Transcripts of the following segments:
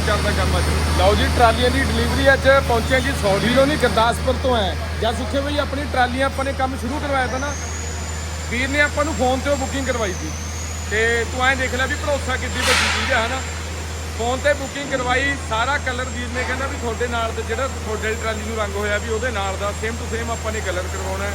ਜ਼ਿਆਦਾ ਚੱਲਦਾ ਕੰਮ ਅੱਜ ਲਓ ਜੀ, ਟਰਾਲੀਆਂ ਦੀ ਡਿਲੀਵਰੀ ਅੱਜ ਪਹੁੰਚਿਆ ਜੀ ਸੌਡੀ ਤੋਂ ਨਹੀਂ ਗੁਰਦਾਸਪੁਰ ਤੋਂ ਹੈ। ਜਾਂ ਸੁੱਖੇ ਬਈ, ਆਪਣੀ ਟਰਾਲੀਆਂ ਆਪਾਂ ਨੇ ਕੰਮ ਸ਼ੁਰੂ ਕਰਵਾਇਆ ਤਾਂ ਨਾ। ਵੀਰ ਨੇ ਆਪਾਂ ਨੂੰ ਫੋਨ ਤੇ ਉਹ ਬੁਕਿੰਗ ਕਰਵਾਈ ਸੀ। ਤੇ ਤੂੰ ਐਂ ਦੇਖ ਲੈ ਵੀ ਭਰੋਸਾ ਕਿੱਡੀ ਵੱਡੀ ਚੀਜ਼ ਹੈ ਹਨਾ? ਫੋਨ ਤੇ ਬੁਕਿੰਗ ਕਰਵਾਈ, ਸਾਰਾ ਕਲਰ ਵੀਰ ਨੇ ਕਹਿੰਦਾ ਵੀ ਤੁਹਾਡੇ ਨਾਲ ਤੇ ਜਿਹੜਾ ਤੁਹਾਡੇ ਟਰਾਲੀ ਨੂੰ ਰੰਗ ਹੋਇਆ ਵੀ ਉਹਦੇ ਨਾਲ ਦਾ ਸੇਮ ਟੂ ਸੇਮ ਆਪਾਂ ਨੇ ਕਲਰ ਕਰਵਾਉਣਾ ਹੈ।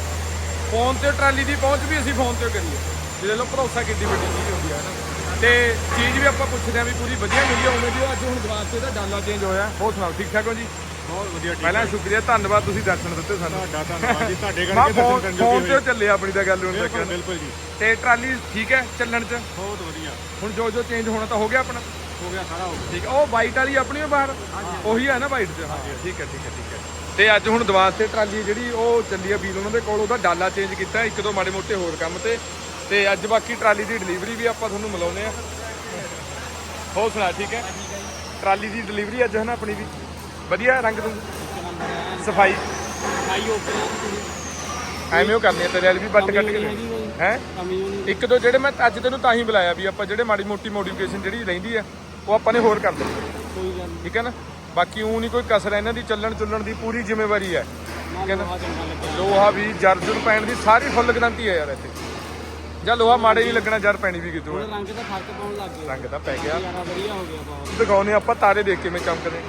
ਫੋਨ ਤੇ ਟਰਾਲੀ ਦੀ ਪਹੁੰਚ ਵੀ ਅਸੀਂ ਫੋਨ ਤੇ ਕਰੀਏ। ਜਿਹਦੇ ਲੋ ਭਰੋਸਾ ਕਿੱਡੀ ਵੱਡੀ ਚੀਜ਼ ਹੁੰਦੀ ਹੈ ਨਾ ਤੇ ਚੀਜ਼ ਵੀ ਆਪਾਂ ਪੁੱਛਦੇ ਆ ਵੀ ਪੂਰੀ ਵਧੀਆ ਮਿਲੀ ਉਵੇਂ ਦੀ ਅੱਜ ਹੁਣ ਦਵਾਰ ਤੇ ਦਾ ਡਾਲਾ ਚੇਂਜ ਹੋਇਆ। ਹੋਰ ਸੁਣਾਓ ਠੀਕ ਠਾਕ ਹੋ ਜੀ? ਬਹੁਤ ਵਧੀਆ ਠੀਕ ਪਹਿਲਾਂ ਸ਼ੁਕਰੀਆ ਧੰਨਵਾਦ ਤੁਸੀਂ ਦਰਸ਼ਨ ਦਿੱਤੇ ਸਾਨੂੰ। ਤੁਹਾਡਾ ਧੰਨਵਾਦ ਜੀ ਤੁਹਾਡੇ ਕਰਕੇ ਦਰਸ਼ਨ ਕਰਨ ਜੋਗੇ ਉਹ ਚੱਲੇ ਆਪਣੀ ਤਾਂ ਗੱਲ ਹੁਣ ਹੋਏ ਤੱਕ। ਬਿਲਕੁਲ ਜੀ। ਤੇ ਟਰਾਲੀ ਠੀਕ ਹੈ ਚੱਲਣ 'ਚ? ਬਹੁਤ ਵਧੀਆ। ਹੁਣ ਜੋ ਜੋ ਚੇਂਜ ਹੋਣਾ ਤਾਂ ਹੋ ਗਿਆ ਆਪਣਾ? ਹੋ ਗਿਆ ਸਾਰਾ ਹੋ ਗਿਆ। ਠੀਕ ਹੈ ਉਹ ਵਾਈਟ ਵਾਲੀ ਆਪਣੀ ਓ ਬਾਹਰ? ਉਹੀ ਹੈ ਨਾ ਵਾਈਟ 'ਚ? ਹਾਂ ਠੀਕ ਹੈ ਠੀਕ ਹੈ ਠੀਕ ਹੈ। ਤੇ ਅੱਜ ਹੁਣ ਦਵਾਰ ਤੇ ਟਰਾਲੀ ਜਿਹੜੀ ਉਹ ਚੱਲੀ ਆ ਵੀਰ ਉਹਨਾਂ ਦੇ ਕੋਲ ਉਹਦਾ ਡਾਲਾ ਚੇਂਜ ਕੀਤਾ ਇੱਕ ਦੋ ਮਾੜੇ ਮੋਟੇ ਹੋਰ ਕੰਮ ਤੇ। ਤੇ ਅੱਜ ਬਾਕੀ ਟਰਾਲੀ ਦੀ ਡਿਲੀਵਰੀ ਵੀ ਆਪਾਂ ਤੁਹਾਨੂੰ ਮਿਲਾਉਨੇ ਆ ਹੋਰ ਸੁਣਾ ਠੀਕ ਹੈ? ਟਰਾਲੀ ਦੀ ਡਿਲੀਵਰੀ ਅੱਜ ਹੈ ਨਾ ਆਪਣੀ ਵੀ? ਵਧੀਆ ਰੰਗ ਰੁੰਗ? ਸਫ਼ਾਈ? ਆਈ ਓਪਨ ਐਵੇਂ ਉਹ ਕਰਨੀ ਆ ਤੇਰੇ ਵਾਲੀ ਵੀ ਬੱਟ ਕੱਟ ਕੇ ਹੈ? ਇੱਕ ਦੋ ਜਿਹੜੇ ਮੈਂ ਅੱਜ ਤੈਨੂੰ ਤਾਂ ਹੀ ਬੁਲਾਇਆ ਵੀ ਆਪਾਂ ਜਿਹੜੇ ਮਾੜੀ ਮੋਟੀ ਮੋਡੀਫਿਕੇਸ਼ਨ ਜਿਹੜੀ ਰਹਿੰਦੀ ਆ ਉਹ ਆਪਾਂ ਨੇ ਹੋਰ ਕਰ ਦੇਣੀ ਕੋਈ ਗੱਲ ਠੀਕ ਹੈ ਨਾ? ਬਾਕੀ ਉਹ ਨਹੀਂ ਕੋਈ ਕਸਰ ਇਹਨਾਂ ਦੀ ਚੱਲਣ ਚੁੱਲਣ ਦੀ ਪੂਰੀ ਜ਼ਿੰਮੇਵਾਰੀ ਹੈ ਲੋਹਾ ਵੀ ਜਰ ਜੁਰ ਪੈਣ ਦੀ ਸਾਰੀ ਫੁੱਲ ਗਰੰਟੀ ਹੈ ਯਾਰ ਇੱਥੇ। ਜਾਂ ਲੋਹਾ ਮਾੜੇ ਨਹੀਂ ਲੱਗਣਾ ਜਰ ਪੈਣੀ ਵੀ ਕਿਤੋਂ ਹੈ ਰੰਗ ਦਾ ਫ਼ਰਕ ਪਾਉਣ ਲੱਗ ਗਿਆ ਰੰਗ ਤਾਂ ਪੈ ਗਿਆ। ਯਾਰਾ ਵਧੀਆ ਹੋ ਗਿਆ ਬਹੁਤ। ਦਿਖਾਉਨੇ ਆਪਾਂ ਤਾਰੇ ਦੇਖ ਕੇ ਮੈਂ ਚਮਕਦੇ।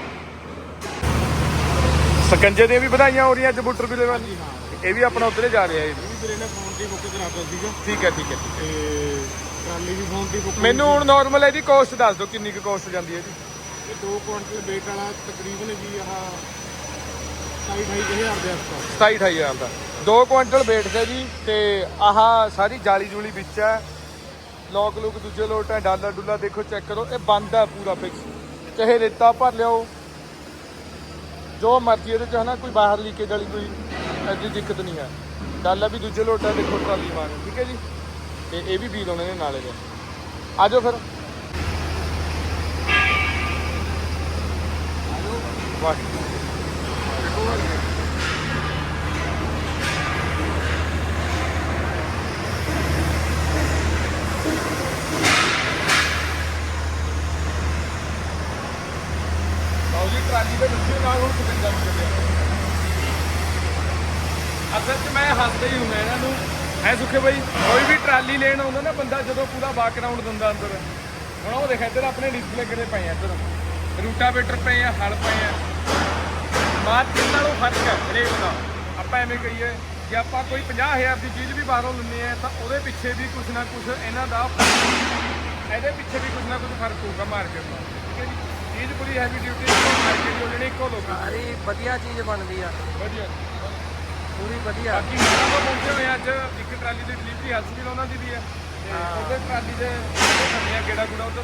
ਸਕੰਜੇ ਦੀਆਂ ਵੀ ਵਧਾਈਆਂ ਹੋ ਰਹੀਆਂ ਅੱਜ ਬੁੱਟਰ ਬਿਲੇ ਵਾਲੀ ਇਹ ਵੀ ਆਪਣਾ ਉੱਧਰੇ ਜਾ ਰਿਹਾ ਇਹ ਵੀ। ਵੀਰੇ ਨੇ ਫੋਨ ਤੇ ਬੁੱਕ ਕਰਾਤਾ ਸੀਗਾ। ਠੀਕ ਹੈ ਠੀਕ ਹੈ ਠੀਕ ਹੈ। ਤੇ ਟਰਾਲੀ ਵੀ ਫੋਨ ਤੇ ਬੁੱਕ ਮੈਨੂੰ ਹੁਣ ਨਾਰਮਲ ਇਹਦੀ ਕੋਸਟ ਦੱਸ ਦਿਓ ਕਿੰਨੀ ਕੁ ਕੋਸਟ ਜਾਂਦੀ ਹੈ ਜੀ ਇਹ 2 ਕੁਇੰਟਲ weight ਵਾਲਾ ਤਕਰੀਬਨ ਜੀ ਆਹ 28000 ਦੇ ਆਸ-ਪਾਸ। 27 28000 ਦਾ। 2 ਕੁਇੰਟਲ weight ਦਾ ਜੀ ਤੇ ਆਹ ਸਾਰੀ ਜਾਲੀ ਜੂਲੀ ਵਿੱਚ ਹੈ। ਲੋਕ ਲੁਕ ਦੂਜੇ ਲੋਟ ਹੈ ਡਾਲਰ ਡੁੱਲਾ ਦੇਖੋ ਚੈੱਕ ਕਰੋ ਇਹ ਬੰਦ ਹੈ ਪੂਰਾ ਫਿਕਸ ਚਾਹੇ ਰੇਤਾ ਭਰ ਲਿਓ ਜੋ ਮਰਜ਼ੀ ਇਹਦੇ ਚ ਹੈ ਨਾ ਕੋਈ ਬਾਹਰ ਲੀਕੇਜ ਵਾਲੀ ਕੋਈ ਐਡੀ ਦਿੱਕਤ ਨਹੀਂ ਹੈ। ਡਾਲਾ ਵੀ ਦੂਜੇ ਲੋਟ ਹੈ ਦੇਖੋ ਟਰਾਲੀ ਮਾਰ ਠੀਕ ਹੈ ਜੀ? ਤੇ ਇਹ ਵੀ ਵੀਲ ਹੋਣੇ ਨੇ ਨਾਲੇ ਦੇ। ਆਜੋ ਫਿਰ। ਵਾਹ ਲਓ ਜੀ ਟਰਾਲੀ ਦੇ ਵਿੱਚ ਨਾਲ ਹੁਣ ਕਿੰਨਾ ਵੀ ਚੱਲਿਆ ਅਸਲ ਹੱਸਦਾ ਹੀ ਹੁੰਦਾ ਇਹਨਾਂ ਨੂੰ। ਹੈ ਸੁਖੇ ਬਾਈ ਕੋਈ ਵੀ ਟਰਾਲੀ ਲੈਣ ਆਉਂਦਾ ਨਾ ਬੰਦਾ ਜਦੋਂ ਪੂਰਾ ਬੈਕਗ੍ਰਾਉਂਡ ਦਿੰਦਾ ਅੰਦਰ। ਹੁਣ ਉਹ ਦੇਖ ਇੱਧਰ ਆਪਣੇ ਡਿਸਪਲੇ ਕਿਹੜੇ ਪਏ ਆ ਇੱਧਰ। ਰੂਟਾਵੇਟਰ ਪਏ ਆ ਹਲ ਪਏ ਆ। ਮਾਰਕੀਟ ਨਾਲੋਂ ਫ਼ਰਕ ਹੈ ਰੇਟ ਦਾ। ਆਪਾਂ ਐਵੇਂ ਕਹੀਏ ਜੇ ਆਪਾਂ ਕੋਈ 50000 ਦੀ ਚੀਜ਼ ਵੀ ਬਾਹਰੋਂ ਲੈਂਦੇ ਆ ਤਾਂ ਉਹਦੇ ਪਿੱਛੇ ਵੀ ਕੁਝ ਨਾ ਕੁਝ ਇਹਨਾਂ ਦਾ ਇਹਦੇ ਪਿੱਛੇ ਵੀ ਕੁਝ ਨਾ ਕੁਝ ਫ਼ਰਕ ਹੋਊਗਾ ਮਾਰਕੀਟ ਦਾ। ਠੀਕ ਹੈ ਜੀ? ਚੀਜ਼ ਪੂਰੀ ਹੈਵੀ ਡਿਊਟੀ ਮਾਰਕੀਟ ਦੀ ਹੋਣੀ ਇੱਕੋ ਲੋਕ ਸਾਰੀ ਵਧੀਆ ਚੀਜ਼ ਬਣਦੀ ਆ। ਵਧੀਆ। ਪੂਰੀ ਵਧੀਆ। ਬਾਕੀ ਉਹਨਾਂ ਤੋਂ ਪਹੁੰਚੇ ਹੋਏ ਅੱਜ ਇੱਕ ਟਰਾਲੀ ਦੀ ਡਿਲੀਵਰੀ ਹਸਪੀਟਲ ਉਹਨਾਂ ਦੀ ਵੀ ਹੈ। ਤੇ ਉਹਦੇ ਟਰਾਲੀ ਦੇ ਖੰਨੇ ਆ ਗੇੜਾ ਗੁੜਾ ਉਧਰ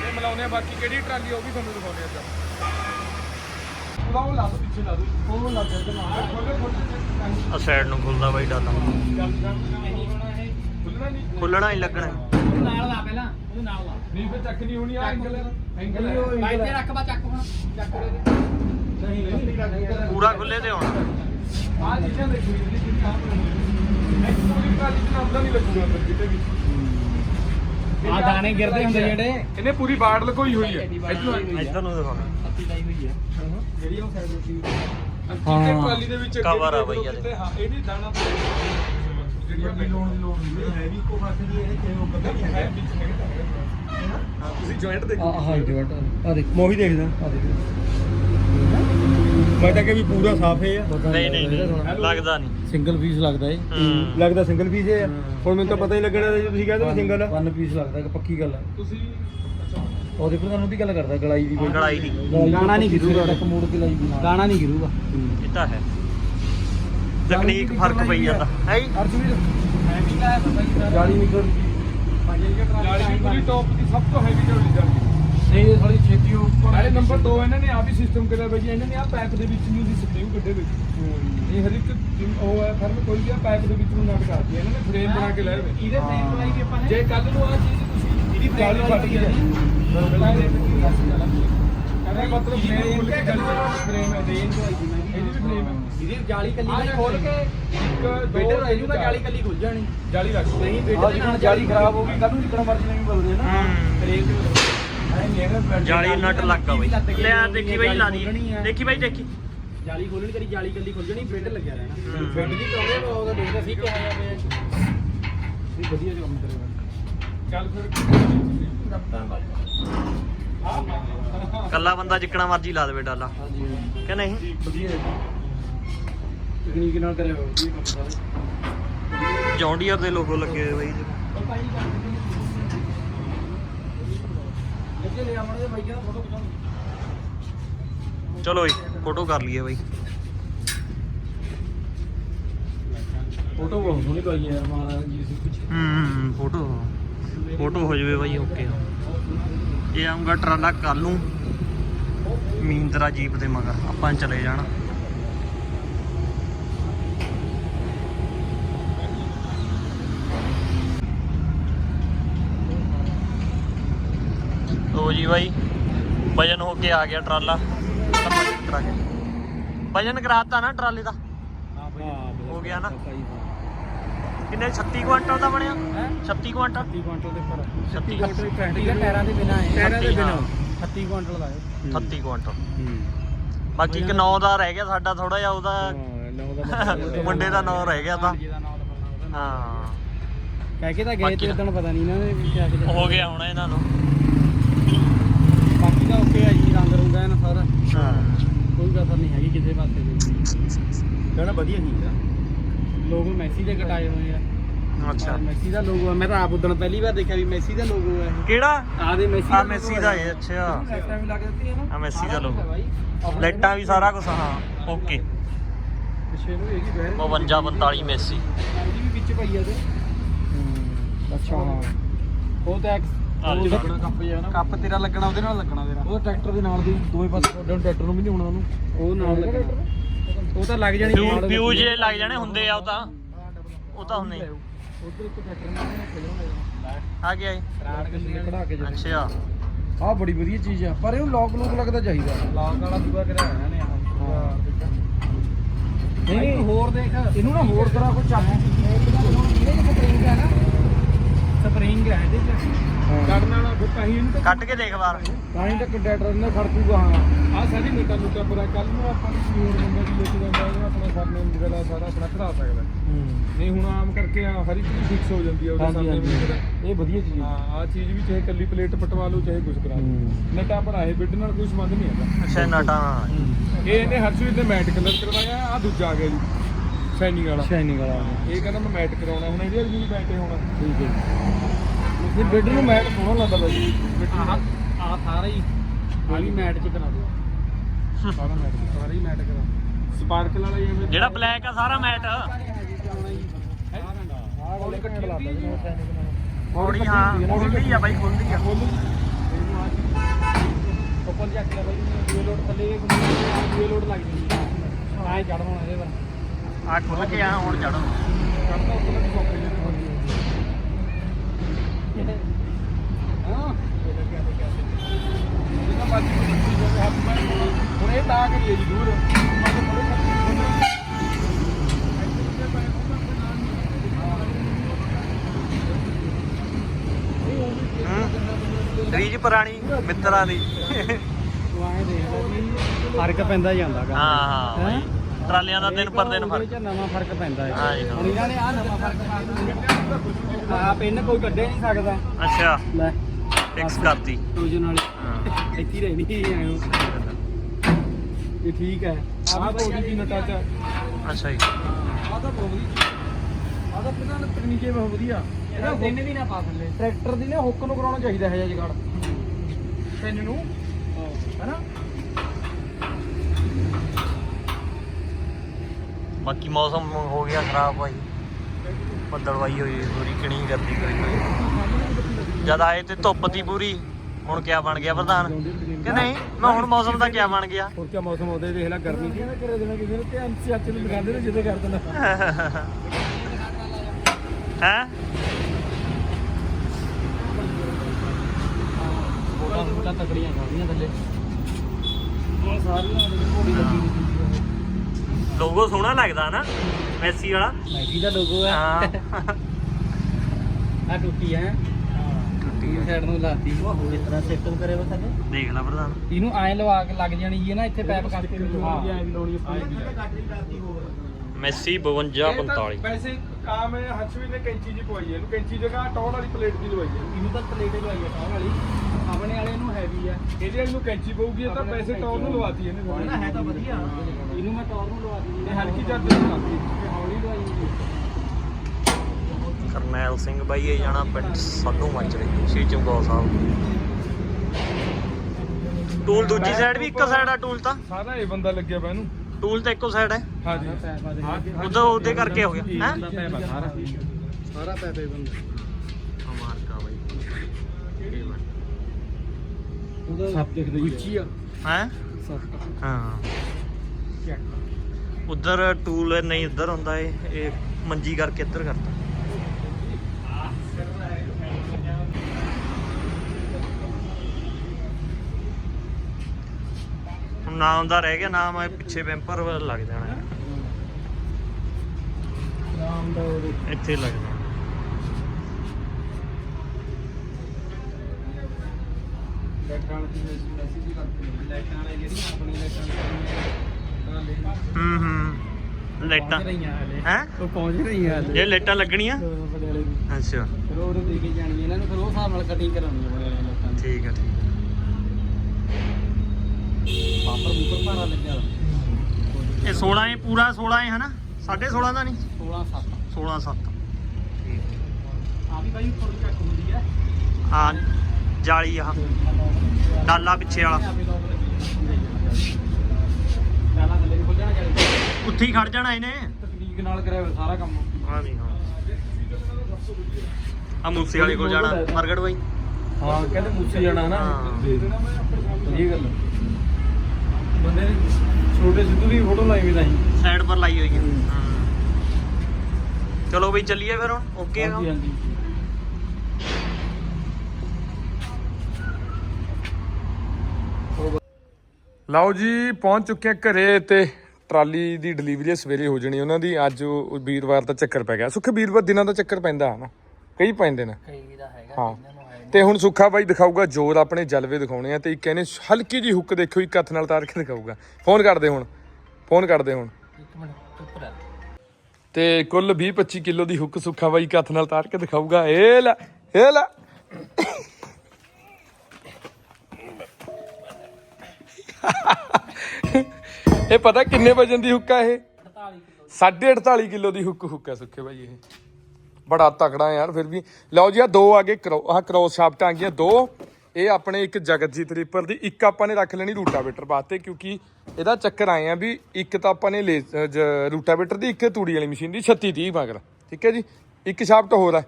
ਤੇ ਮਿਲਾਉਂਦੇ ਆ ਬਾਕੀ ਕਿਹੜੀ ਟਰਾਲੀ ਉਹ ਵੀ ਤੁਹਾਨੂੰ ਦਿਖਾਉਂਦੇ ਆ ਅੱਜ। ਉਹਦਾ ਉਹ ਲਾ ਦੋ ਪਿੱਛੇ ਲਾ ਦੋ ਉਹ ਲਾ ਦੇ ਨਾ ਖੋਲੇ ਖੋਲੇ ਆ ਸਾਈਡ ਨੂੰ ਖੁੱਲਦਾ ਬਾਈ ਡਾਲਾ। ਖੁੱਲਣਾ ਨਹੀਂ। ਖੁੱਲਣਾ ਹੀ ਲੱਗਣਾ। ਨਾਲ ਲਾ ਪਹਿਲਾਂ ਉਹਦੇ ਨਾਲ ਲਾ। ਨਹੀਂ ਫਿਰ ਚੱਕ ਨਹੀਂ ਹੋਣੀ ਆ ਐਂਗਲ ਐਂਗਲ ਬਾਈ ਤੇ ਰੱਖ ਬਾ ਚੱਕ ਹੁਣ। ਚੱਕ ਦੇ ਨਹੀਂ ਨਹੀਂ ਪੂਰਾ ਖੁੱਲੇ ਤੇ ਹੋਣਾ। ਆ ਚੀਜ਼ਾਂ ਜੀ ਜਿਹੜੀ ਸਾਹਮਣੇ ਇੱਕ ਪੂਰੀ ਟਰਾਲੀ ਚ ਨਾਮਦਾ ਨਹੀਂ ਲੱਗੂਗਾ ਅੰਦਰ ਕਿਤੇ ਵੀ। ਆ ਦਾਣੇ ਗਿਰਦੇ ਹੁੰਦੇ ਜਿਹੜੇ। ਇਹਨੇ ਪੂਰੀ ਬਾੜ ਲਕੋਈ ਹੋਈ ਹੈ। ਇੱਧਰੋਂ ਇੱਧਰ ਨੂੰ ਦਿਖਾਉਣਾ। ਪੱਤੀ ਲਾਈ ਹੋਈ ਹੈ। ਜਿਹੜੀ ਉਹ ਸਾਈਡ ਦੀ ਹਾਂ। ਹਾਂ। ਟਰਾਲੀ ਦੇ ਵਿੱਚ Cover ਆ ਬਈ ਇਹਦੇ। ਹਾਂ ਇਹ ਵੀ ਦਾਣਾ ਜਿਹੜੀ ਲੋਨ ਦੀ ਲੋਨ ਹੁੰਦੀ ਹੈ। ਵੀ ਕੋ ਪਾਸੇ ਦੀ ਇਹ ਕਿਉਂ ਪਤਾ ਨਹੀਂ ਹੈ ਵਿੱਚ ਹੈਗਾ ਹਾਂ ਤੁਸੀਂ ਜੁਆਇੰਟ ਦੇਖੋ। ਹਾਂ ਜਵਟ ਆ ਦੇਖ। ਮੋਹੀ ਦੇਖਦਾ। ਆ ਦੇਖ। ਮੈਂ ਤਾਂ ਕਿ ਵੀ ਪੂਰਾ ਸਾਫ਼ ਹੈ ਆ ਨਹੀਂ ਨਹੀਂ ਨਹੀਂ ਲੱਗਦਾ ਨਹੀਂ ਸਿੰਗਲ ਪੀਸ ਲੱਗਦਾ ਏ ਹੂੰ। ਲੱਗਦਾ ਸਿੰਗਲ ਪੀਸ ਹੈ। ਹੁਣ ਮੈਨੂੰ ਤਾਂ ਪਤਾ ਹੀ ਲੱਗਣਾ ਜੇ ਤੁਸੀਂ ਕਹਿੰਦੇ ਸਿੰਗਲ ਆ। ਵਨ ਪੀਸ ਲੱਗਦਾ ਕਿ ਪੱਕੀ ਗੱਲ ਹੈ ਤੁਸੀਂ ਉਹਦੇ ਪਰ ਤੁਹਾਨੂੰ ਵੀ ਗੱਲ ਕਰਦਾ ਗਲਾਈ ਦੀ ਗਲਾਈ ਦੀ। ਗਾਣਾ ਨਹੀਂ ਗਿਰੂਗਾ। ਤੱਕ ਮੋੜ ਕੇ ਲਾਈ ਦੀ ਗਾਣਾ ਨਹੀਂ ਗਿਰੂਗਾ। ਇਹ ਤਾਂ ਹੈ। ਤਕਨੀਕ ਫ਼ਰਕ ਪਈ ਜਾਂਦਾ। ਹੈ ਜੀ? ਅਰਜਵੀਰ ਹੈਵੀ ਦਾ ਹੈ ਪਤਾ ਗਾੜੀ ਨਿਕਲ ਜਾਲੀ ਵੀ ਪੂਰੀ ਟੌਪ ਦੀ ਸਭ ਤੋਂ ਹੈਵੀ ਜਾਲੀ ਜਾਂਦੀ ਨਹੀਂ ਥੋੜੀ ਛੇਤੀ ਉੱਪਰ ਨਾਲੇ ਨੰਬਰ 2 ਇਹਨਾਂ ਨੇ ਆ ਵੀ ਸਿਸਟਮ ਕਰਿਆ ਬਈ ਇਹਨਾਂ ਨੇ ਆ ਪਾਈਪ ਦੇ ਵਿੱਚ ਨੂੰ ਦੀ ਸਪਰਿੰਗ ਕੱਢੇ ਵਿੱਚ ਇਹ ਹਰ ਇੱਕ ਜਿਮ- ਉਹ ਹੈ ਫਰਮ ਕੋਈ ਵੀ ਆ ਪਾਈਪ ਦੇ ਵਿੱਚ ਨੂੰ ਨਟ ਕਰਦੀ ਹੈ। ਇਹਨਾਂ ਨੇ ਫਰੇਮ ਬਣਾ ਕੇ ਲਾਏ ਹੋਏ ਇਹਦੇ ਫਰੇਮ ਬਣਾਈ ਵੀ ਆਪਾਂ ਨੇ? ਜੇ ਕੱਲ ਨੂੰ ਆ ਚੀਜ਼ ਤੁਸੀਂ ਇਹਦੀ ਜਾਲੀ frame ਫਟ ਗਈ ਕਹਿੰਦਾ ਮਤਲਬ ਫਰੇਮ ਖੁੱਲ ਕੇ ਫਰੇਮ ਹੈ। ਰੇਂਜ ਇਹਦੀ ਵੀ ਫਰੇਮ ਹੈ। ਇਹਦੀ ਜਾਲੀ ਕੱਲੀ ਆਹ ਕੱਲੀ ਖੋਲ ਕੇ। ਇੱਕ ਬੇਟੇ ਦੋ ਰਹਿ ਜੂਗਾ ਜਾਲੀ ਕੱਲੀ ਖੁੱਲ ਜਾਣੀ। ਜਾਲੀ ਰੱਖ। ਨਹੀਂ ਬੇਟੇ ਦੇ ਨਾਲ ਜਾਲੀ ਖਰਾਬ ਹੋ ਗਈ ਕੱਲ ਨੂੰ ਜਿੱਕਣਾ ਮਰਜ਼ੀ ਨਹੀਂ ਬਦਲਦੇ ਨਾ। ਹੂੰ। ਇਹਨੇ ਜਾਲੀ ਨਟ ਲੱਗਾ ਬਈ। ਗਈ, ਲੈ ਦੇਖੀ ਬਈ ਲਾ ਦੀ। ਆ। ਦੇਖੀ ਬਈ ਦੇਖੀ। ਜਾਲੀ ਖੋਲਣੀ ਕਰੀ ਜਾਲੀ ਕੱਲੀ ਖੁੱਲ ਜਣੀ ਬ੍ਰੈਡ ਲੱਗਿਆ ਰਹਿਣਾ। ਬ੍ਰੈਡ ਦੀ ਚਾਹੁੰਦੇ ਮੈਂ ਉਹਦਾ ਦੇਖਦਾ ਸੀ ਕਿਹਾ ਜਾਂਦੇ ਆ ਵੀ ਵਧੀਆ ਕੰਮ ਕਰੇਗਾ ਚੱਲ ਫਿਰ। ਕੱਲਾ ਬੰਦਾ ਜਿੱਕਣਾ ਮਰਜ਼ੀ ਲਾ ਦੇਵੇ ਡਾਲਾ। ਹਾਂਜੀ ਕਿ ਨਹੀਂ? ਵਧੀਆ ਤਕਨੀਕ ਨਾਲ ਕਰਿਆ ਹੋਇਆ ਕੰਮ ਸਾਰੇ। ਜੌਂਡੀਅਰ ਦੇ ਲੋਗੋ ਲੱਗੇ ਹੋਏ ਬਈ ਲੱਗੇ ਲੈ ਆਵਣ ਦੇ ਬਾਈਕਾਂ ਦਾ ਫੋਟੋ ਖਿਚਾਉਣ ਚਲੋ ਜੀ ਫੋਟੋ ਕਰ ਲਈਏ ਬਈ। ਫੋਟੋ ਬਹੁਤ ਸੋਹਣੀ ਪਾਈ ਯਾਰ ਮਹਾਰਾਜ ਜੀ ਸੀ ਕੁਝ ਹੂੰ ਫੋਟੋ। ਫੋਟੋ ਹੋ ਜਵੇ ਬਾਈ ਓਕੇ ਇਹ ਆਉਂਗਾ ਟਰਾਲਾ ਕੱਲ ਨੂੰ ਮੀਂਦਰਾ ਜੀਪ ਦੇ ਮਗਰ। ਆਪਾਂ ਚਲੇ ਜਾਣਾ। ਲੋ ਜੀ ਬਾਈ। ਵਜਨ ਹੋ ਕੇ ਆ ਗਿਆ ਟਰਾਲਾ। ਵਜਨ ਕਰਾਤਾ ਨਾ ਟਰਾਲੇ ਦਾ। ਹਾਂ ਹੋ ਗਿਆ ਨਾ। ਕਿੰਨੇ? 36 ਕੁਆਂਟਲ ਦਾ ਬਣਿਆ? ਹੈ? 36 ਕੁਆਂਟਲ? 30 ਕੁਇੰਟਲ ਦੇ ਪਰ 36 30 ਦਾ ਟਾਇਰਾਂ ਦੇ ਬਿਨਾ ਹੈ। ਟਾਇਰਾਂ ਦੇ ਬਿਨਾਂ। 36 ਕੁਇੰਟਲ ਦਾ ਹੈ। 38 ਕੁਆਂਟਲ। ਬਾਕੀ ਇੱਕ 9 ਦਾ ਰਹਿ ਗਿਆ ਸਾਡਾ ਥੋੜਾ ਜਿਹਾ ਉਹਦਾ ਮੁੰਡੇ ਦਾ ਨਾਂ ਰਹਿ ਗਿਆ ਤਾਂ। ਹਾਂ। ਕਹਿ ਕੇ ਤਾਂ ਗਏ ਤੇ ਉਦੋਂ ਪਤਾ ਨਹੀਂ ਇਹਨਾਂ ਨੇ ਹੋ ਗਿਆ ਹੁਣ ਇਹਨਾਂ ਨੂੰ ਬਾਕੀ ਤਾਂ ਓਕੇ ਆ ਜੀ ਰੰਗ ਰੁੰਗਾ ਇਹਨਾਂ ਸਾਰਾ ਹਾਂ ਕੋਈ ਕਸਰ ਨਹੀਂ ਹੈਗੀ ਕਿਸੇ ਪਾਸੇ ਦੀ ਕਹਿਣਾ ਵਧੀਆ ਚੀਜ਼ ਆ ਲੋਗੋ ਮੈਸੀ ਦੇ ਕਟਾਏ ਹੋਏ ਆ। ਅੱਛਾ। ਮੈਸੀ ਦਾ ਲੋਗੋ ਆ। ਮੈਂ ਤਾਂ ਆਪ ਉਦੋਂ ਪਹਿਲੀ ਵਾਰ ਦੇਖਿਆ ਵੀ ਮੈਸੀ ਦਾ ਲੋਗੋ ਆ ਇਹ। ਕਿਹੜਾ? ਆ ਦੇ ਮੈਸੀ ਆ ਮੈਸੀ ਦਾ ਇਹ। ਅੱਛਾ। ਲਾਈਟਾਂ ਵੀ ਲੱਗ ਦਿੱਤੀਆਂ ਨਾ। ਆ ਮੈਸੀ ਦਾ ਬਾਈ। ਲਾਈਟਾਂ ਵੀ ਸਾਰਾ ਕੁਝ ਹਾਂ। ਓਕੇ। ਪਿੱਛੇ ਨੂੰ ਹੈਗੀ ਬਹਿਰ 52 45 ਮੈਸੀ। ਇਹਦੀ ਵੀ ਵਿੱਚ ਪਈ ਆ ਤੇ ਅੱਛਾ ਹਾਂ। ਉਹ ਤਾਂ ਲੱਗਣਾ ਕੱਪ ਜਿਹਾ ਨਾ। ਕੱਪ ਤੇਰਾ ਲੱਗਣਾ ਉਹਦੇ ਨਾਲ ਲੱਗਣਾ ਤੇਰਾ। ਉਹ ਟਰੈਕਟਰ ਦੇ ਨਾਲ ਦੀ ਦੋਵੇਂ ਪਾਸੇ ਤੁਹਾਡੇ ਟਰੈਕਟਰ ਨੂੰ ਵੀ ਨਹੀਂ ਹੋਣਾ ਉਹਨੂੰ। ਉਹ ਨਾਲ ਲੱਗਣਾ। ਉਹ ਤਾਂ ਲੱਗ ਜਾਣੀ ਫਿਊ ਫਿਊ ਜੇ ਲੱਗ ਜਾਣੇ ਹੁੰਦੇ ਆ ਉਹ ਤਾਂ। ਉਹ ਤਾਂ ਹੁੰਦੇ। ਉਧਰ ਇੱਕ ਟਰੈਕਟਰ ਨਾਲ ਖੇਡਣਾ ਆ। ਗਿਆ ਜੀ। ਰਾੜ ਗੱਡੀਆਂ ਕਢਾ ਕੇ ਅੱਛਾ। ਆ ਬੜੀ ਵਧੀਆ ਚੀਜ਼ ਆ। ਪਰ ਇਹਨੂੰ ਲੌਕ ਲੂਕ ਲੱਗਦਾ ਚਾਹੀਦਾ। ਲੌਕ ਵਾਲਾ ਦੂਆ ਕਰਿਆ ਹੋਇਆ ਨੇ ਆਹ। ਨਹੀਂ ਨਹੀਂ। ਹੋਰ ਦੇਖ। ਇਹਨੂੰ ਨਾ ਹੋਰ ਤਰ੍ਹਾਂ ਕੋਈ ਚਾਬੀ ਸਪਰਿੰਗ ਹੈ ਨਾ ਸਪਰਿੰਗ ਹੈ ਇਹਦੇ ਚ। ਕੱਢ ਨਾਲ ਫਿਰ ਤਾਂ ਹੀ ਇਹਨੂੰ ਤਾਂ ਕੱਟ ਕੇ ਦੇਖ ਬਾਰ ਤਾਂ ਹੀ ਤਾਂ ਕੰਡਕਟਰ ਨੇ ਖੜਕੂਗਾ ਹਾਂ। ਆ ਸਾਰੀ ਮੀਟਾ ਲੁੱਟਾ ਪਰਾ ਕੱਲ ਨੂੰ ਆਪਾਂ ਨੂੰ ਕੋਈ ਹੋਰ ਬੰਦਾ ਵੀ ਲੈ ਕੇ ਜਾਂਦਾ ਉਹ ਆਪਣਾ ਸਰਨੇਮ ਵਗੈਰਾ ਸਾਰਾ ਆਪਣਾ ਕਢਾ ਸਕਦਾ। ਨਹੀਂ ਹੁਣ ਆਮ ਕਰਕੇ ਆ ਹਰ ਇੱਕ ਚੀਜ਼ ਫਿਕਸ ਹੋ ਜਾਂਦੀ ਹੈ ਉਹਦੇ ਹਾਂਜੀ ਵਗੈਰਾ ਇਹ ਵਧੀਆ ਚੀਜ਼ ਹਾਂ। ਆ ਚੀਜ਼ ਵੀ ਚਾਹੇ ਕੱਲੀ ਪਲੇਟ ਪਟਵਾ ਲਓ ਚਾਹੇ ਕੁਝ ਕਰਾ ਲਓ। ਨਟਾ ਬਣਾਏ ਬਿੱਡ ਨਾਲ ਕੋਈ ਸੰਬੰਧ ਨਹੀਂ ਹੈਗਾ। ਅੱਛਾ ਨਟਾਂ ਇਹ ਇਹਨੇ ਹਰਸ਼ਵੀਰ ਨੇ ਮੈਟ ਕਲਰ ਕਰਵਾਇਆ ਆ ਦੂਜਾ ਆ ਗਿਆ ਜੀ ਸ਼ਾਈਨਿੰਗ ਵਾਲਾ। ਸ਼ਾਈਨਿੰਗ ਵਾਲਾ ਇਹ ਕਹਿੰਦਾ ਮੈਂ ਮੈਟ ਕਰਾਉਣਾ ਹੁਣ ਇਹਦੇ ਵੀ ਹੀ ਹੋਣਾ। ਠੀਕ ਹੈ ਇਹ ਬੈੱਡ ਨੂੰ ਮੈਟ ਸੋਹਣਾ ਲੱਗਦਾ ਬਾਈ। ਆਹ ਆਹ ਸਾਰਾ ਹੀ ਆ ਵੀ ਮੈਟ ਚ ਕਰਾ ਦਿਓ। ਸਾਰਾ ਮੈਟ ਸਾਰਾ ਹੀ ਮੈਟ ਕਰਾ ਸਪਾਰਕਲ ਵਾਲਾ ਹੀ ਐਵੇਂ ਜਿਹੜਾ ਬਲੈਕ ਆ ਸਾਰਾ ਮੈਟ। ਹੌਲੀ ਕੱਟੀ ਲਾ ਦਿੰਦੇ ਥੋੜੀ ਹਾਂ ਖੁੱਲਦੀ ਆ ਬਾਈ ਖੁੱਲਦੀ ਆ। ਉੱਪਰ ਜਾ ਕੇ ਬਾਈ ਦੂਏ ਲੋਡ ਥੱਲੇ ਇਹ ਦੂਏ ਲੋਡ ਲੱਗ ਜਾਂਦੀ ਆਏ ਚੜ ਹੋਣਾ ਇਹਦੇ ਦਾ ਆ ਖੁੱਲ ਕੇ ਆ ਹੁਣ ਚੜੋ ਕੱਢਦਾ ਉੱਪਰ ਨੂੰ ਸੌਖੇ ਜਿਹੇ ਹਾਂ ਜਿੰਨਾ ਮਰਜ਼ੀ ਕੋਈ ਚੀਜ਼ ਹੋਵੇ ਹੱਥ ਮੈਂ ਹੁਣ ਇਹ ਤਾਂ ਕਰੀਏ ਜੀ ਦੂਰ ਮੰਨ ਲਓ ਥੋੜੇ ਖਰਚ ਰੀਜ ਪੁਰਾਣੀ ਮਿੱਤਰਾਂ ਦੀ। ਵੀ ਫ਼ਰਕ ਪੈਂਦਾ ਜਾਂਦਾ ਹਾਂ ਹਾਂ ਬਾਈ। ਟਰਾਲਿਆਂ ਦਾ ਦਿਨ ਪਰ ਦਿਨ ਫ਼ਰਕ। ਨਵਾਂ ਫ਼ਰਕ ਪੈਂਦਾ ਹੈ। ਹਾਂ ਜੀ, ਹਾਂ। ਹੁਣ ਇਹਨਾਂ ਨੇ ਆ ਨਵਾਂ ਫ਼ਰਕ ਪਾ ਆ ਪਿੰਨ ਕੋਈ ਕੱਢੇ ਨਹੀਂ ਸਕਦਾ। ਅੱਛਾ। ਲੈ। ਫਿਕਸ ਕਰਤੀ। ਟੋਜਨ ਵਾਲੀ ਹਾਂ। ਇੱਥੇ ਹੀ ਰਹਿਣੀ ਐਂ ਇਹ। ਠੀਕ ਹੈ। ਆਹ ਬੋਡੀ ਦੀ ਨਟਾ ਚ। ਅੱਛਾ ਜੀ। ਆ ਤਾਂ ਬਹੁਤ ਵਧੀਆ ਆ ਤਾਂ ਨਾ ਤਕਨੀਕੇ ਬਹੁਤ ਵਧੀਆ। ਇਹਦਾ ਦਿਨ ਵੀ ਨਾ ਪਾ ਥੱਲੇ। ਟਰੈਕਟਰ ਦੀ ਨਾ ਹੁੱਕ ਨੂੰ ਕਰਾਉਣਾ ਚਾਹੀਦਾ ਹੈ ਜਗੜ। ਪਿੰਨ ਨੂੰ। ਹੈਨਾ? ਬਾਕੀ ਮੌਸਮ ਹੋ ਗਿਆ ਖਰਾਬ ਭਾਈ। ਬੱਦਲਵਾਈ ਹੋਈ ਪੂਰੀ ਕਿਣੀ ਕਰਦੀ ਕੋਈ ਕੋਈ ਜਦ ਆਏ ਤੇ ਧੁੱਪ ਦੀ ਪੂਰੀ ਹੁਣ ਕਿਆ ਬਣ ਗਿਆ ਪ੍ਰਧਾਨ? ਕਿ ਨਹੀਂ? ਮੈਂ ਹੁਣ ਮੌਸਮ ਦਾ ਕਿਆ ਬਣ ਗਿਆ? ਹੋਰ ਕੀ ਮੌਸਮ ਉਹਦੇ ਦੇਖ ਲੈ ਗਰਮੀ ਦੀ ਨਾ ਕਰੇ ਦੇਣਾ ਕਿਸੇ ਨੂੰ। ਧਿਆਨ ਸੀ ਅੱਛੇ ਨੂੰ ਲਗਾਉਂਦੇ ਨੇ ਜਿੱਦੇ ਕਰ ਦੇਣਾ ਹੈ? ਬੋਟਾ ਬੋਟਾ ਤਕੜੀਆਂ ਖਾਦੀਆਂ ਥੱਲੇ। ਉਹ ਸਾਰੀਆਂ ਦੇ ਘੋੜੀ ਲੱਗੀ ਦੀ ਲੋਗੋ ਸੋਹਣਾ ਲੱਗਦਾ ਨਾ ਮੈਸੀ ਵਾਲਾ? ਮੈਗੀ ਦਾ ਲੋਗੋ ਹੈ। ਹਾਂ। ਆ ਟੁੱਟੀ ਹੈ। ਟੁੱਟੀ ਸਾਈਡ ਨੂੰ ਲਾਤੀ। ਇਸ ਤਰ੍ਹਾਂ ਸੈਕਟਰ ਕਰੇ ਵਾ ਥੱਲੇ ਦੇਖ ਲੈ ਪ੍ਰਧਾਨ। ਇਹਨੂੰ ਐਂ ਲਵਾ ਕੇ ਲੱਗ ਜਾਣੀ ਜੀ ਨਾ ਇੱਥੇ ਪੈਪ ਕਰਕੇ ਹਾਂ ਮੈਸੀ 52 45 ਵੈਸੇ ਆਮ ਹੈ ਹੰਸਵੀਰ ਨੇ ਕੈਂਚੀ ਜੀ ਪਵਾਈ ਹੈ। ਇਹਨੂੰ ਕੈਂਚੀ ਜਗ੍ਹਾ ਟੌਲ ਵਾਲੀ ਪਲੇਟ ਦੀ ਲਵਾਈ ਹੈ। ਇਹਨੂੰ ਤਾਂ ਪਲੇਟ ਲਵਾਈ ਆ ਟੌਰ ਵਾਲੀ। ਆਪਣੇ ਵਾਲੇ ਨੂੰ ਹੈਵੀ ਆ। ਇਹਦੇ ਵਾਲੀ ਨੂੰ ਕੈਂਚੀ ਪਊਗੀ ਇਹ ਤਾਂ ਪੈਸੇ ਟੌਲ ਨੂੰ ਲਵਾਤੀ ਇਹਨੇ। ਥੋੜ੍ਹੀ। ਹੈ ਤਾਂ ਵਧੀਆ। ਇਹਨੂੰ ਮੈਂ ਟੌਰ ਨੂੰ ਲਵਾ ਇਹ ਹਲਕੀ ਚਾਦਰ ਲਵਾਤੀ। ਹੌਲੀ ਲਵਾਈ ਹੋਈ ਕਰਨੈਲ ਸਿੰਘ ਬਾਈ ਇਹ ਜਾਣਾ ਪਿੰਡ ਸਾਧੂ ਮਾਜਰੇ ਸ਼੍ਰੀ ਚਮਕੌਰ ਸਾਹਿਬ। ਟੂਲ ਦੂਜੀ ਸਾਈਡ ਵੀ ਇੱਕੋ ਸਾਈਡ ਆ ਟੂਲ ਤਾਂ? ਸਾਰਾ ਇਹ ਬੰਦਾ ਲੱਗਿਆ ਪਿਆ ਇਹਨੂੰ। ਟੂਲ ਤਾਂ ਇੱਕੋ ਸਾਈਡ ਹੈ? ਹਾਂਜੀ। ਉਧਰ ਉਹਦੇ ਕਰਕੇ ਹੋ ਗਿਆ ਹੈ? ਸਾਰਾ ਪੈਪੇ ਬੰਦਾ ਮਾਰਕਾ ਬਾਈ ਉਹਦਾ ਸੱਪ ਦਿਖਦਾ ਉੱਚੀ ਆ। ਹੈ? ਸੱਪ ਹਾਂ। ਉਧਰ ਟੂਲ ਨਹੀਂ ਇੱਧਰ ਹੁੰਦਾ ਏ ਇਹ ਮੰਜੀ ਕਰਕੇ ਇੱਧਰ ਕਰਤਾ। ਹੁਣ ਨਾਮ ਦਾ ਰਹਿ ਗਿਆ ਨਾਮ ਇਹ ਪਿੱਛੇ ਬੈਂਪਰ ਲੱਗ ਜਾਣਾ। ਹੈ। ਨਾਮ ਦਾ ਉਹਦੇ ਇੱਥੇ ਲੱਗ ਜਾਣਾ। ਲੈਟਾਂ ਦੀ ਮੈਸੇਜ ਵੀ ਕਰਦੇ ਲੈਟਾਂ ਵਾਲੇ ਜਿਹੜੀਆਂ ਆਪਣੀ ਲੈਟਾਂ ਹੂੰ ਹੂੰ। ਰਹੀਆਂ ਹਲੇ। ਹੈ? ਉਹ ਪਹੁੰਚ ਰਹੀਆਂ ਹਲੇ। ਇਹ ਲਾਈਟਾਂ ਲੱਗਣੀਆਂ? ਵਾਲੇ ਅੱਛਾ। ਫਿਰ ਉਹ ਦੇ ਕੇ ਜਾਣੀ ਇਹਨਾਂ ਨੂੰ ਫਿਰ ਉਹ ਹਿਸਾਬ ਨਾਲ ਕਟਿੰਗ ਕਰਾਉਣੀ ਵਾਲੇ ਲੋਕਾਂ ਦੀ। ਠੀਕ ਹੈ ਠੀਕ ਹੈ ਪਾਪਰ ਬੂਪਰ ਭਾਰਾ ਲੱਗਿਆ ਇਹ 16 ਹੈ ਪੂਰਾ 16 ਹੈ ਹਨਾ? 16.5 ਦਾ ਨਹੀਂ? 16 7 16 7 ਆ ਵੀ ਬਾਈ ਥੋੜੀ ਘੱਟ ਹੁੰਦੀ ਹੈ। ਹਾਂ। ਜਾਲੀ ਆ। ਡਾਲਾ ਪਿੱਛੇ ਵਾਲਾ। ਉੱਥੇ ਹੀ ਖੜ ਜਾਣਾ ਇਹਨੇ। ਤਕਨੀਕ ਨਾਲ ਕਰਿਆ ਹੋਇਆ ਸਾਰਾ ਕੰਮ। ਹਾਂ ਨਹੀਂ ਹਾਂ। ਆ ਮੂਸੇ ਵਾਲੇ ਕੋਲ ਜਾਣਾ। ਪ੍ਰਗਟ ਬਾਈ। ਹਾਂ ਕਹਿੰਦੇ ਮੁੱਛ ਜਾਣਾ ਨਾ। ਹਾਂ। ਇਹ ਗੱਲ। ਬੰਦੇ ਨੇ ਛੋਟੇ ਸਿੱਧੂ ਦੀ ਫੋਟੋ ਲਾਈ ਵੀ ਤਾਂ ਹੀ। ਸਾਈਡ ਪਰ ਲਾਈ ਹੋਈ ਹੈ। ਹਾਂ। ਚਲੋ ਬਈ ਚੱਲੀਏ ਫਿਰ ਹੁਣ। ਓਕੇ ਹਾਂਜੀ ਹਾਂਜੀ। ਲਓ ਜੀ ਪਹੁੰਚ ਚੁੱਕੇ ਆ ਘਰੇ ਤੇ ਟਰਾਲੀ ਦੀ ਡਿਲੀਵਰੀ ਸਵੇਰੇ ਹੋ ਜਣੀ ਉਹਨਾਂ ਦੀ ਅੱਜ ਉਹ ਵੀਰਵਾਰ ਦਾ ਚੱਕਰ ਪੈ ਗਿਆ। ਸੁੱਖ ਵੀਰਵਾਰ ਦਿਨਾਂ ਦਾ ਚੱਕਰ ਪੈਂਦਾ ਹਨਾ? ਕਈ ਪੈਂਦੇ ਨੇ। ਕਈ ਦਾ ਹੈਗਾ ਹਾਂ। ਤੇ ਹੁਣ ਸੁੱਖਾ ਬਾਈ ਦਿਖਾਊਗਾ ਜ਼ੋਰ ਆਪਣੇ ਜਲਵੇ ਦਿਖਾਉਣੇ ਆ ਤੇ ਇੱਕ ਇਹਨੇ ਹਲਕੀ ਜੀ ਹੁੱਕ ਦੇਖਿਓ ਇੱਕ ਹੱਥ ਨਾਲ ਤਾਰ ਕੇ ਦਿਖਾਊਗਾ। ਫੋਨ ਕਰਦੇ ਹੁਣ ਫੋਨ ਕਰਦੇ ਹੁਣ। ਤੇ ਕੁੱਲ 20 25 ਕਿਲੋ ਦੀ ਹੁੱਕ ਸੁੱਖਾ ਬਾਈ ਇੱਕ ਹੱਥ ਨਾਲ ਤਾਰ ਕੇ ਦਿਖਾਊਗਾ। ਏ ਲੈ ਏ ਲੈ। ਇਹ ਪਤਾ ਕਿੰਨੇ ਵਜਨ ਦੀ ਹੁੱਕ ਇਹ? 48 ਕਿਲੋ 48 ਕਿਲੋ ਦੀ ਹੁੱਕ ਹੁੱਕ ਹੈ ਸੁੱਖੇ ਬਾਈ ਇਹ। ਬੜਾ ਤਕੜਾ ਯਾਰ, ਫਿਰ ਵੀ। ਲਓ ਜੀ ਆ ਦੋ ਆ ਗਏ ਕਰੋ ਕ੍ਰੋਸ ਸ਼ਾਫਟਾਂ ਆ ਗਈਆਂ ਦੋ। ਇਹ ਆਪਣੇ ਇੱਕ ਜਗਤਜੀਤ ਰੀਪਰ ਦੀ, ਇੱਕ ਆਪਾਂ ਨੇ ਰੱਖ ਲੈਣੀ ਰੂਟਾਵੇਟਰ ਵਾਸਤੇ, ਕਿਉਂਕਿ ਇਹਦਾ ਚੱਕਰ ਆਏ ਆ ਵੀ ਇੱਕ ਤਾਂ ਆਪਾਂ ਨੇ ਲੈ ਰੂਟਾਵੇਟਰ ਦੀ, ਇੱਕ ਤੂੜੀ ਵਾਲੀ ਮਸ਼ੀਨ ਦੀ 36 30 ਮਗਰ। ਠੀਕ ਹੈ ਜੀ? ਇੱਕ ਸ਼ਾਫਟ ਹੋਰ ਹੈ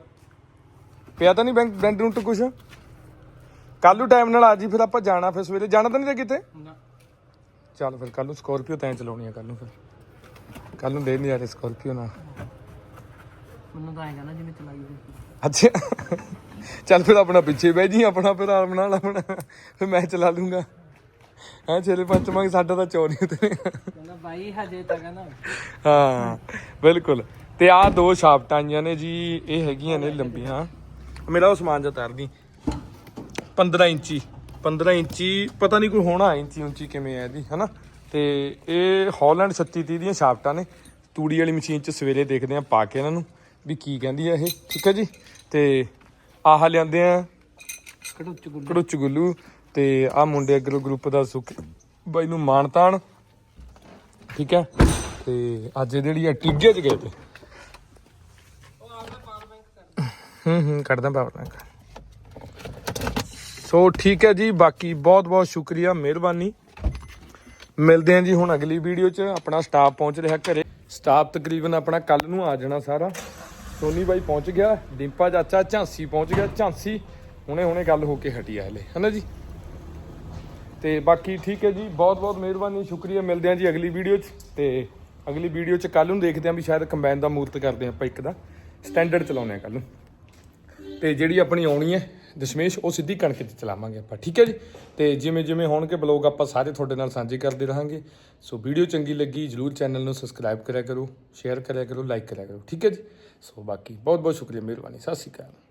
ਪਿਆ ਤਾਂ ਨਹੀਂ ਬੈਂਕ ਬੈਂਡ ਰੂਟ ਕੁਛ? ਕੱਲੂ ਨੂੰ ਟਾਈਮ ਨਾਲ ਆ ਜੀ, ਫਿਰ ਆਪਾਂ ਜਾਣਾ ਫਿਰ ਸਵੇਰੇ। ਜਾਣਾ ਤਾਂ ਨਹੀਂ ਤੇ ਕਿਤੇ? ਚੱਲ ਫਿਰ ਕੱਲ ਨੂੰ ਸਕੋਰਪੀਓ ਤੈਂ ਚਲਾਉਣੀ ਆ ਕੱਲ ਨੂੰ ਫਿਰ। ਕੱਲ ਨੂੰ ਦੇ ਨਹੀਂ ਯਾਰ ਸਕੋਰਪੀਓ ਨਾਲ। ਮੈਨੂੰ ਤਾਂ ਐਂ ਕਹਿੰਦਾ ਜਿਵੇਂ ਚਲਾਈ ਹੋਈ ਅੱਛਾ। ਚੱਲ ਫਿਰ ਆਪਣਾ ਪਿੱਛੇ ਬਹਿ ਜੀ ਆਪਣਾ ਫਿਰ ਆਰਾਮ ਨਾਲ ਆਪਣਾ। ਫਿਰ ਮੈਂ ਚਲਾ ਲੂੰਗਾ। ਹਾਂ ਛੇਲੇ ਪੰਜ ਮੰਗ ਸਾਡਾ ਤਾਂ ਚੋਰ ਨਹੀਂ ਉਤਰੇ ਕਹਿੰਦਾ ਬਾਈ ਹਜੇ ਤਾਂ ਕਹਿੰਦਾ। ਹਾਂ ਬਿਲਕੁਲ। ਤੇ ਆਹ ਦੋ ਸ਼ਾਫਟਾਂ ਆਈਆਂ ਨੇ ਜੀ ਇਹ ਹੈਗੀਆਂ ਨੇ ਲੰਬੀਆਂ। ਮੇਰਾ ਉਹ ਸਮਾਨ ਜਿਹਾ ਤਾਰਦੀ 15 ਇੰਚੀ। 15 ਇੰਚੀ, ਪਤਾ ਨਹੀਂ ਕੋਈ ਹੋਣਾ ਇੰਚੀ ਉੱਚੀ ਕਿਵੇਂ ਹੈ ਇਹਦੀ, ਹਨਾ? ਤੇ ਇਹ ਹਾਲੈਂਡ 36 30 ਦੀਆਂ ਸ਼ਾਫਟਾਂ ਨੇ। ਤੂੜੀ ਵਾਲੀ ਮਸ਼ੀਨ 'ਚ ਸਵੇਰੇ ਦੇਖਦੇ ਆ, ਪਾ ਕੇ ਇਹਨਾਂ ਨੂੰ ਵੀ ਕੀ ਕਹਿੰਦੀ ਆ ਇਹ। ਠੀਕ ਹੈ ਜੀ? ਤੇ ਆਹ ਲਿਆਂਦੇ ਆ ਕੜੁੱਚ ਗੁੱਲੂ। ਕੜੁੱਚ ਗੁੱਲੂ ਤੇ ਆ ਮੁੰਡੇ ਅਗਰੋ ਗਰੁੱਪ ਦਾ ਸੁੱਖ ਬਾਈ ਨੂੰ ਮਾਣ ਤਾਣ। ਠੀਕ ਹੈ ਤੇ ਅੱਜ ਜਿਹੜੀ ਆ ਟਿੱਗੇ ਚ ਗਏ ਤੇ। ਹੂੰ ਹੂੰ, ਕੱਢਦਾ ਪਾਵਰ ਬੈਂਕ ਸੋ ਠੀਕ ਹੈ ਜੀ, ਬਾਕੀ ਬਹੁਤ ਬਹੁਤ ਸ਼ੁਕਰੀਆ, ਮਿਹਰਬਾਨੀ। ਮਿਲਦੇ ਹਾਂ ਜੀ ਹੁਣ ਅਗਲੀ ਵੀਡੀਓ 'ਚ। ਆਪਣਾ ਸਟਾਫ ਪਹੁੰਚ ਰਿਹਾ ਘਰੇ। ਸਟਾਫ ਤਕਰੀਬਨ ਆਪਣਾ ਕੱਲ ਨੂੰ ਆ ਜਾਣਾ ਸਾਰਾ। ਸੋਨੀ ਬਾਈ ਪਹੁੰਚ ਗਿਆ ਡਿੰਪਾ ਚਾਚਾ, ਝਾਂਸੀ ਪਹੁੰਚ ਗਿਆ। ਝਾਂਸੀ ਹੁਣੇ ਹੁਣੇ ਗੱਲ ਹੋ ਕੇ ਹਟੀ ਆ ਹਲੇ ਹਨਾ ਜੀ? ਤੇ ਬਾਕੀ ਠੀਕ ਹੈ ਜੀ ਬਹੁਤ ਬਹੁਤ ਮਿਹਰਬਾਨੀ, ਸ਼ੁਕਰੀਆ। ਮਿਲਦੇ ਹਾਂ ਜੀ ਅਗਲੀ ਵੀਡੀਓ 'ਚ। ਤੇ ਅਗਲੀ ਵੀਡੀਓ 'ਚ ਕੱਲ ਨੂੰ ਦੇਖਦੇ ਹਾਂ ਵੀ ਸ਼ਾਇਦ ਕੰਬਾਈਨ ਦਾ ਮੂਰਤ ਕਰਦੇ ਹਾਂ ਆਪਾਂ ਇੱਕ ਦਾ। ਸਟੈਂਡਰਡ ਚਲਾਉਂਦੇ ਹਾਂ ਕੱਲ ਨੂੰ। ਤੇ ਜਿਹੜੀ ਆਪਣੀ ਆਉਣੀ ਹੈ ਦਸ਼ਮੇਸ਼ ਉਹ ਸਿੱਧੀ ਕਣਕ 'ਚ ਚਲਾਵਾਂਗੇ ਆਪਾਂ, ਠੀਕ ਹੈ ਜੀ? ਤੇ ਜਿਵੇਂ ਜਿਵੇਂ ਹੋਣਗੇ ਬਲੌਗ ਆਪਾਂ ਸਾਰੇ ਤੁਹਾਡੇ ਨਾਲ ਸਾਂਝੇ ਕਰਦੇ ਰਹਾਂਗੇ। ਸੋ ਵੀਡੀਓ ਚੰਗੀ ਲੱਗੀ, ਜਰੂਰ ਚੈਨਲ ਨੂੰ ਸਬਸਕ੍ਰਾਈਬ ਕਰਿਆ ਕਰੋ, ਸ਼ੇਅਰ ਕਰਿਆ ਕਰੋ, ਲਾਈਕ ਕਰਿਆ ਕਰੋ, ਠੀਕ ਹੈ ਜੀ? ਸੋ ਬਾਕੀ ਬਹੁਤ ਬਹੁਤ ਸ਼ੁਕਰੀਆ, ਮਿਹਰਬਾਨੀ, ਸਤਿ ਸ਼੍ਰੀ ਅਕਾਲ।